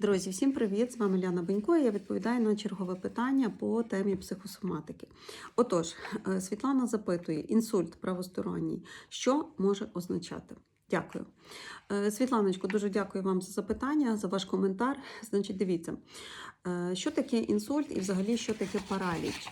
Друзі, всім привіт! З вами Ляна Бенько. Я відповідаю на чергове питання по темі психосоматики. Отож, е, Світлана запитує: інсульт правосторонній, що може означати? Дякую. Е, Світланочко, дуже дякую вам за запитання, за ваш коментар. Значить, дивіться, е, що таке інсульт і взагалі що таке параліч?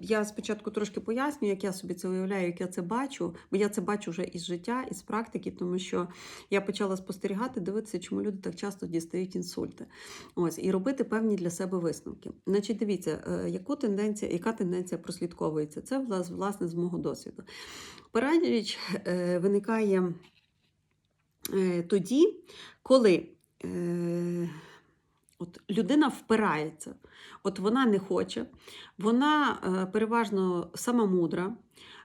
Я спочатку трошки поясню, як я собі це уявляю, як я це бачу, бо я це бачу вже із життя, із практики, тому що я почала спостерігати, дивитися, чому люди так часто дістають інсульти. Ось, і робити певні для себе висновки. Значить, дивіться, е, яку тенденція, яка тенденція прослідковується? Це власне з мого досвіду. Параліч е, виникає е, тоді, коли. От людина впирається, от вона не хоче, вона е, переважно самомудра,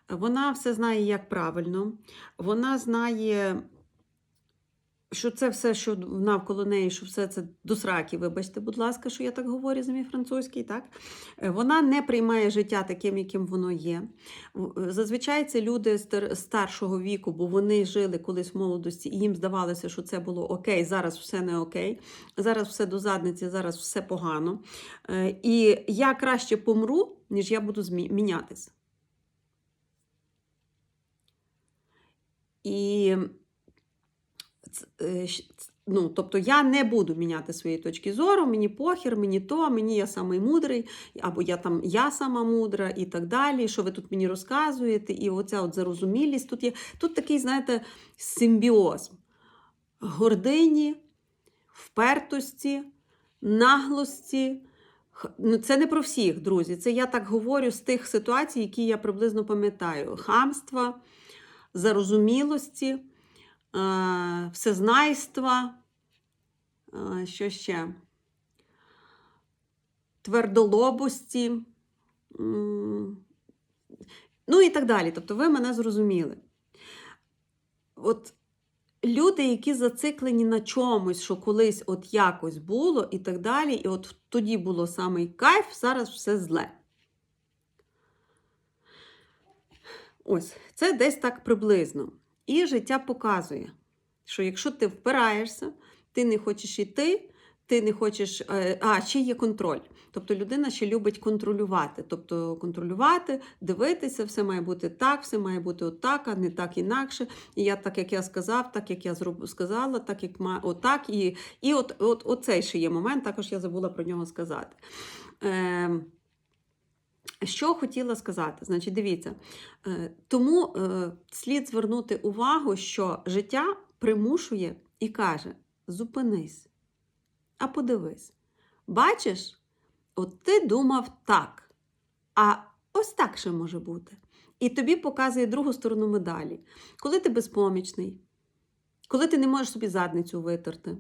вона все знає, як правильно, вона знає, що це все, що навколо неї, що все це до сраки, вибачте, будь ласка, що я так говорю за мій французький, так? Е, Вона не приймає життя таким, яким воно є. Е, Зазвичай це люди старшого віку, бо вони жили колись в молодості, і їм здавалося, що це було окей, зараз все не окей, зараз все до задниці, зараз все погано. Е, І я краще помру, ніж я буду мінятись. І ну, тобто я не буду міняти свої точки зору, мені похер, мені то, мені я самий мудрий, або я там я сама мудра і так далі. Що ви тут мені розказуєте? І оця от зарозумілість тут є. Тут такий, знаєте, симбіоз гордині, впертості, наглості. Ну, це не про всіх, друзі. Це я так говорю з тих ситуацій, які я приблизно пам'ятаю: хамства, зарозумілості, е, всезнайства, е, що ще? Твердолобості. Ну і так далі. Тобто, ви мене зрозуміли. От люди, які зациклені на чомусь, що колись от якось було, і так далі, і от тоді було самий кайф, зараз все зле. Ось, це десь так приблизно. І життя показує, що якщо ти впираєшся, ти не хочеш йти, ти не хочеш. е, А, ще є контроль. Тобто людина ще любить контролювати. Тобто контролювати, дивитися, все має бути так, все має бути отак, а не так інакше. І я так, як я сказав, так як я зроб... сказала, так як має отак. І, і от, от, оцей ще є момент, також я забула про нього сказати. Е, що хотіла сказати? Значить, дивіться, е, тому е, слід звернути увагу, що життя примушує і каже: зупинись, а подивись. Бачиш, от ти думав так, а ось так ще може бути. І тобі показує другу сторону медалі. Коли ти безпомічний, коли ти не можеш собі задницю витерти,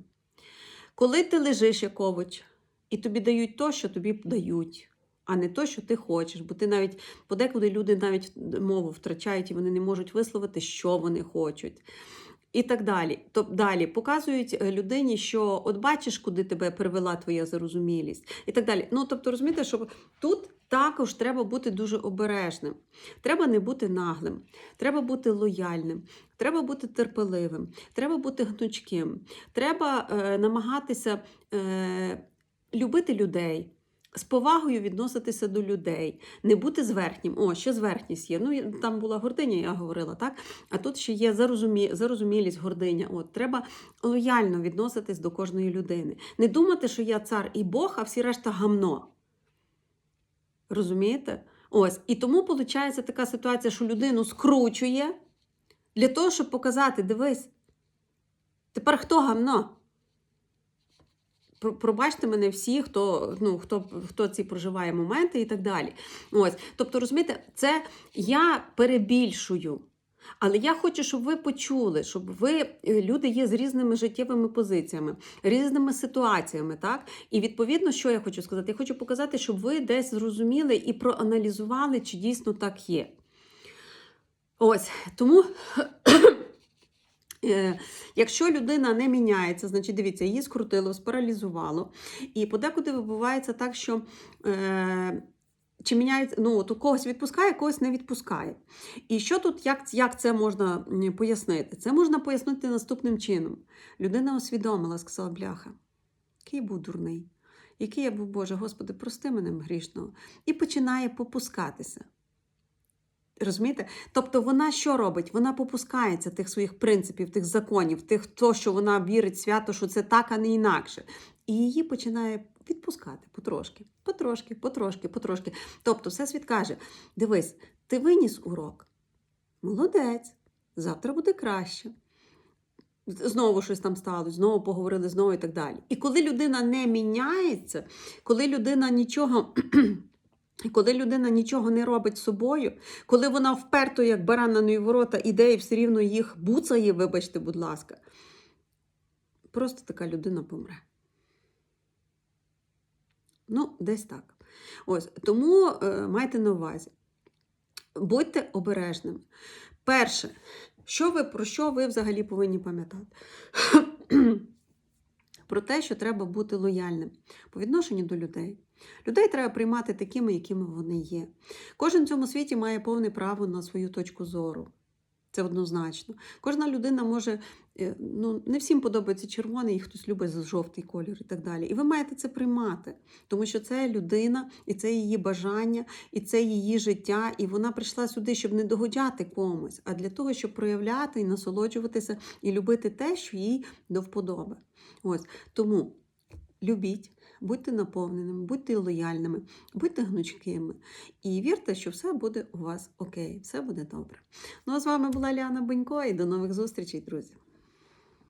коли ти лежиш як овоч, і тобі дають то, що тобі дають, а не то, що ти хочеш. Бо ти навіть подекуди люди навіть мову втрачають і вони не можуть висловити, що вони хочуть. І так далі. Тобто далі показують е, людині, що от бачиш, куди тебе привела твоя зарозумілість, і так далі. Ну тобто, розумієте, що тут також треба бути дуже обережним. Треба не бути наглим, треба бути лояльним, треба бути терпеливим, треба бути гнучким, треба е, намагатися е, любити людей. З повагою відноситися до людей, не бути зверхнім. О, ще зверхність є. Ну, там була гординя, я говорила, так? А тут ще є зарозумі... зарозумілість, гординя. От, треба лояльно відноситись до кожної людини. Не думати, що я цар і Бог, а всі решта гамно. Розумієте? Ось. І тому виходить така ситуація, що людину скручує для того, щоб показати: дивись, тепер хто гамно? Про- Пробачте мене всі, хто, ну, хто, хто ці проживає моменти і так далі. Ось. Тобто, розумієте, це я перебільшую. Але я хочу, щоб ви почули, щоб ви е, люди є з різними життєвими позиціями, різними ситуаціями. так? І відповідно, що я хочу сказати? Я хочу показати, щоб ви десь зрозуміли і проаналізували, чи дійсно так є. Ось тому. Е, Якщо людина не міняється, значить дивіться, її скрутило, спаралізувало. І подекуди відбувається так, що е, чи міняється, ну, от когось відпускає, когось не відпускає. І що тут, як, як це можна пояснити? Це можна пояснити наступним чином. Людина усвідомила, сказала, бляха, який був дурний, який я був, Боже, Господи, прости мене грішного. І починає попускатися. Розумієте? Тобто вона що робить? Вона попускається тих своїх принципів, тих законів, тих, то, що вона вірить свято, що це так, а не інакше. І її починає відпускати потрошки, потрошки, потрошки, потрошки. Тобто, Всесвіт каже: дивись, ти виніс урок. Молодець, завтра буде краще. Знову щось там сталося, знову поговорили, знову і так далі. І коли людина не міняється, коли людина нічого. Коли людина нічого не робить з собою, коли вона вперто, як баран на нові ворота, іде і все рівно їх буцає, вибачте, будь ласка, просто така людина помре. Ну, десь так. Ось тому е, майте на увазі. Будьте обережними. Перше, що ви, про що ви взагалі повинні пам'ятати? Про те, що треба бути лояльним по відношенню до людей. Людей треба приймати такими, якими вони є. Кожен в цьому світі має повне право на свою точку зору. Це однозначно. Кожна людина може, е, ну, не всім подобається червоний, і хтось любить жовтий колір і так далі. І ви маєте це приймати, тому що це людина, і це її бажання, і це її життя. І вона прийшла сюди, щоб не догодяти комусь, а для того, щоб проявляти і насолоджуватися, і любити те, що їй до вподоби. Ось тому любіть. Будьте наповненими, будьте лояльними, будьте гнучкими і вірте, що все буде у вас окей, все буде добре. Ну а з вами була Ліана Бенько і до нових зустрічей, друзі.